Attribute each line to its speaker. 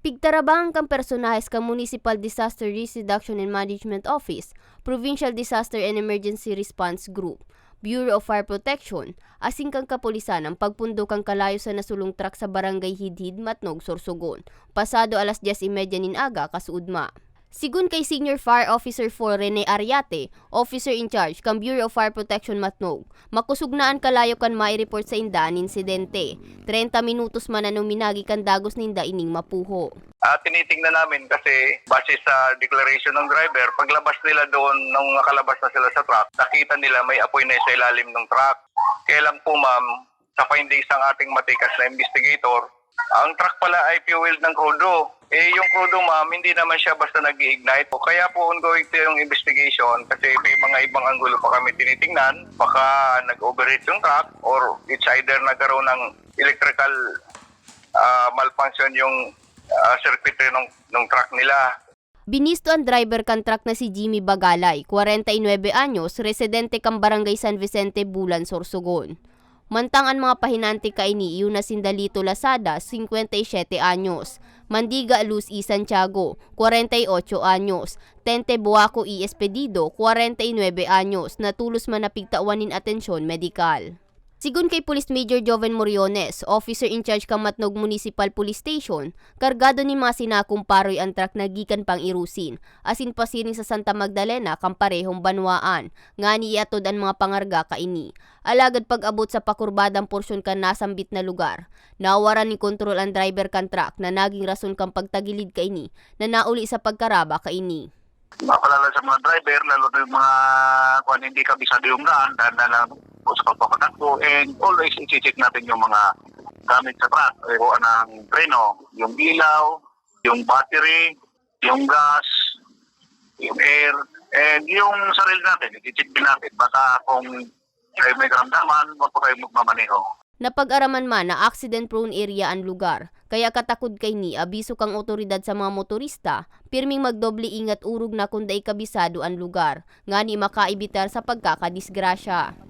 Speaker 1: Pigtarabang kang personahes ka Municipal Disaster Risk Reduction and Management Office, Provincial Disaster and Emergency Response Group, Bureau of Fire Protection, asing kang kapulisan ang pagpundo kang kalayo sa nasulong truck sa Barangay Hidhid, Matnog, Sorsogon. Pasado alas 10.30 nin aga, kasuudma. Sigun kay Senior Fire Officer 4 Rene Ariate, Officer in Charge kang Bureau of Fire Protection Matnog, makusugnaan kalayo kan mai-report sa inda ang insidente. 30 minutos man anong minagi kan dagos ninda ining mapuho.
Speaker 2: Ah, tinitingnan namin kasi base sa declaration ng driver, paglabas nila doon nung nakalabas na sila sa truck, nakita nila may apoy na sa ilalim ng truck. Kaya lang po ma'am, sa findings ng ating matikas na investigator, ang truck pala ay fueled ng crudo. Eh, yung crudo ma'am, hindi naman siya basta nag ignite Kaya po ongoing po yung investigation kasi may mga ibang anggulo pa kami tinitingnan. Baka nag-overheat yung truck or it's either nagkaroon ng electrical ah, malfunction yung uh, circuitry ng, ng truck nila.
Speaker 1: Binisto ang driver kan truck na si Jimmy Bagalay, 49 anyos, residente kang Barangay San Vicente, Bulan, Sorsogon. Mantang ang mga pahinante kaini iyon na Sindalito Lazada, 57 anyos. Mandiga Luz E. Santiago, 48 anyos. Tente Buaco E. Espedido, 49 anyos, natulos man napigtawanin atensyon medikal. Sigun kay Police Major Joven Moriones, Officer in Charge kang Matnog Municipal Police Station, kargado ni mga sinakumparoy ang truck na gikan pang irusin, asin pasiring sa Santa Magdalena kang parehong banwaan, nga ni iatod ang mga pangarga kaini. Alagad pag-abot sa pakurbadang porsyon kan nasambit na lugar, nawaran ni kontrol ang driver kan truck na naging rason kang pagtagilid kaini, na nauli sa pagkaraba kaini.
Speaker 2: Mapalala sa mga driver, lalo na yung mga kung hindi kabisado yung daan, dahil na lang po sa pagpapatakbo. And always i-check natin yung mga gamit sa truck. Kung anong preno, yung ilaw, yung battery, yung gas, yung air, and yung sarili natin, i-check din natin. Baka kung kayo may karamdaman, huwag po kayo magmamaneho.
Speaker 1: Napag-araman man na accident-prone area ang lugar, kaya katakod kay ni abiso kang otoridad sa mga motorista, pirming magdoble ingat urog na kung day kabisado ang lugar, nga ni makaibitar sa pagkakadisgrasya.